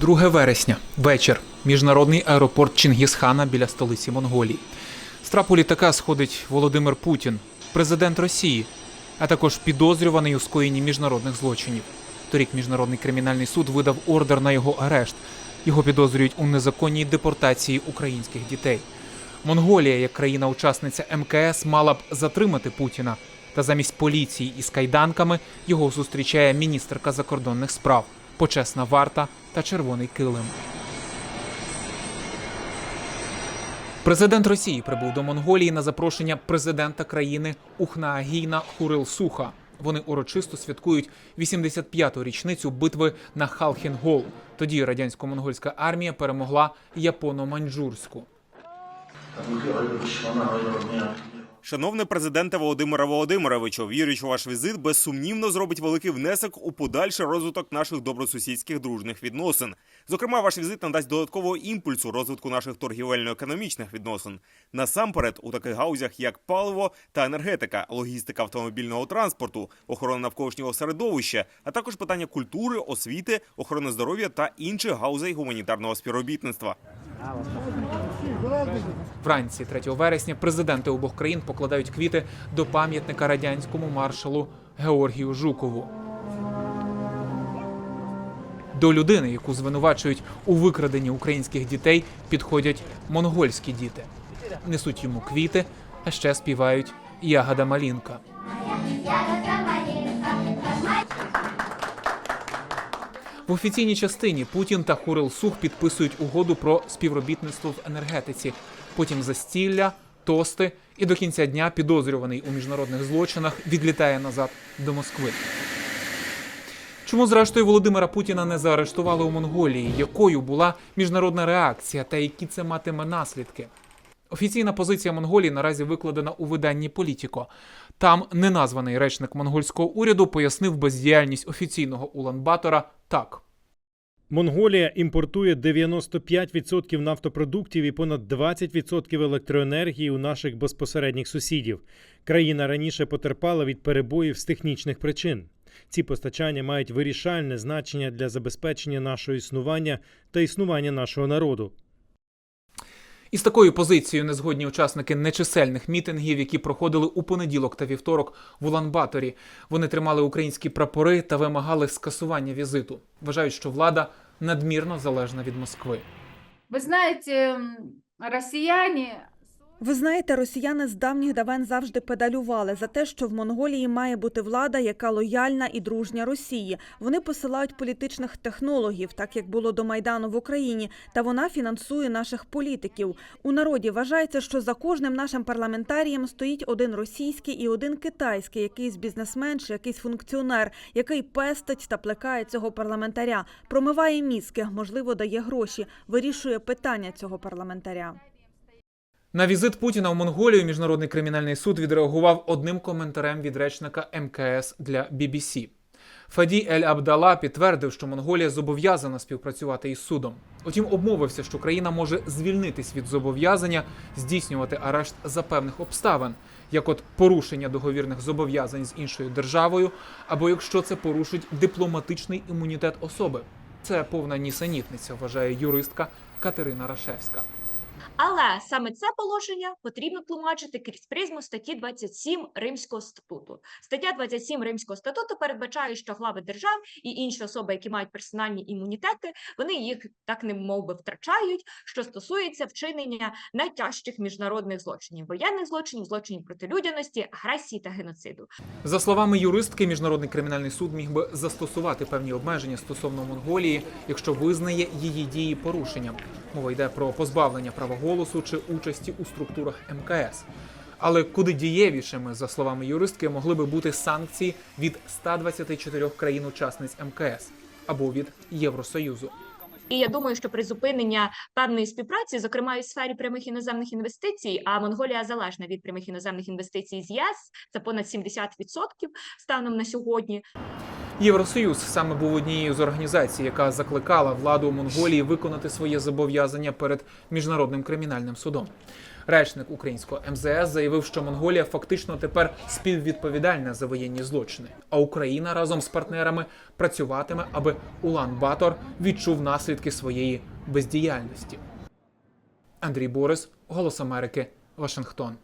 2 вересня, вечір. Міжнародний аеропорт Чингісхана біля столиці Монголії. З трапу літака сходить Володимир Путін, президент Росії, а також підозрюваний у скоєнні міжнародних злочинів. Торік міжнародний кримінальний суд видав ордер на його арешт. Його підозрюють у незаконній депортації українських дітей. Монголія, як країна-учасниця МКС, мала б затримати Путіна. Та замість поліції із кайданками його зустрічає міністерка закордонних справ, почесна варта та червоний килим. Президент Росії прибув до Монголії на запрошення президента країни Ухнаагіна Хурилсуха. Вони урочисто святкують 85-ту річницю битви на Халхінгол. Тоді радянсько-монгольська армія перемогла японо-маньчжурську. Шановне президенте Володимира Володимировичу, вірю, що ваш візит безсумнівно зробить великий внесок у подальший розвиток наших добросусідських дружніх відносин. Зокрема, ваш візит надасть додаткового імпульсу розвитку наших торгівельно-економічних відносин. Насамперед, у таких гаузях, як паливо та енергетика, логістика автомобільного транспорту, охорона навколишнього середовища, а також питання культури, освіти, охорони здоров'я та інших гаузей гуманітарного співробітництва. Вранці 3 вересня президенти обох країн покладають квіти до пам'ятника радянському маршалу Георгію Жукову. До людини, яку звинувачують у викраденні українських дітей, підходять монгольські діти. Несуть йому квіти, а ще співають Ягода Малінка. В офіційній частині Путін та Хурил Сух підписують угоду про співробітництво в енергетиці. Потім застілля, тости, і до кінця дня підозрюваний у міжнародних злочинах відлітає назад до Москви. Чому зрештою Володимира Путіна не заарештували у Монголії? Якою була міжнародна реакція та які це матиме наслідки? Офіційна позиція Монголії наразі викладена у виданні Політіко. Там неназваний речник монгольського уряду пояснив бездіяльність офіційного Улан-Батора так. Монголія імпортує 95% нафтопродуктів і понад 20% електроенергії у наших безпосередніх сусідів. Країна раніше потерпала від перебоїв з технічних причин. Ці постачання мають вирішальне значення для забезпечення нашого існування та існування нашого народу. Із такою позицією незгодні учасники нечисельних мітингів, які проходили у понеділок та вівторок в Улан-Баторі. Вони тримали українські прапори та вимагали скасування візиту. Вважають, що влада надмірно залежна від Москви. Ви знаєте, м, россияне Ви знаєте, росіяни з давніх давен завжди педалювали за те, що в Монголії має бути влада, яка лояльна і дружня Росії. Вони посилають політичних технологів, так як було до майдану в Україні, та вона фінансує наших політиків. У народі вважається, що за кожним нашим парламентарієм стоїть один російський і один китайський, якийсь бізнесмен чи якийсь функціонер, який пестить та плекає цього парламентаря, промиває мізки, можливо, дає гроші, вирішує питання цього парламентаря. На візит Путіна в Монголію міжнародний кримінальний суд відреагував одним коментарем від речника МКС для BBC. Фаді Ель Абдала підтвердив, що Монголія зобов'язана співпрацювати із судом. Утім, обмовився, що країна може звільнитись від зобов'язання здійснювати арешт за певних обставин, як от порушення договірних зобов'язань з іншою державою, або якщо це порушить дипломатичний імунітет особи. Це повна нісенітниця, вважає юристка Катерина Рашевська. Але саме це положення потрібно тлумачити крізь призму статті 27 Римського статуту. Стаття 27 Римського статуту передбачає, що глави держав і інші особи, які мають персональні імунітети, вони їх так не мов би втрачають, що стосується вчинення найтяжчих міжнародних злочинів, воєнних злочинів, злочинів проти людяності, агресії та геноциду. За словами юристки, міжнародний кримінальний суд міг би застосувати певні обмеження стосовно Монголії, якщо визнає її дії порушенням. Мова йде про позбавлення права голосу чи участі у структурах МКС. Але куди дієвішими, за словами юристки, могли би бути санкції від 124 країн-учасниць МКС або від Євросоюзу. І я думаю, що призупинення певної співпраці, зокрема і сфері прямих іноземних інвестицій, а Монголія залежна від прямих іноземних інвестицій з ЄС, це понад 70% станом на сьогодні. Євросоюз саме був однією з організацій, яка закликала владу Монголії виконати своє зобов'язання перед міжнародним кримінальним судом. Речник українського МЗС заявив, що Монголія фактично тепер співвідповідальна за воєнні злочини, а Україна разом з партнерами працюватиме, аби Улан-Батор відчув наслідки своєї бездіяльності. Андрій Борис, Голос Америки, Вашингтон.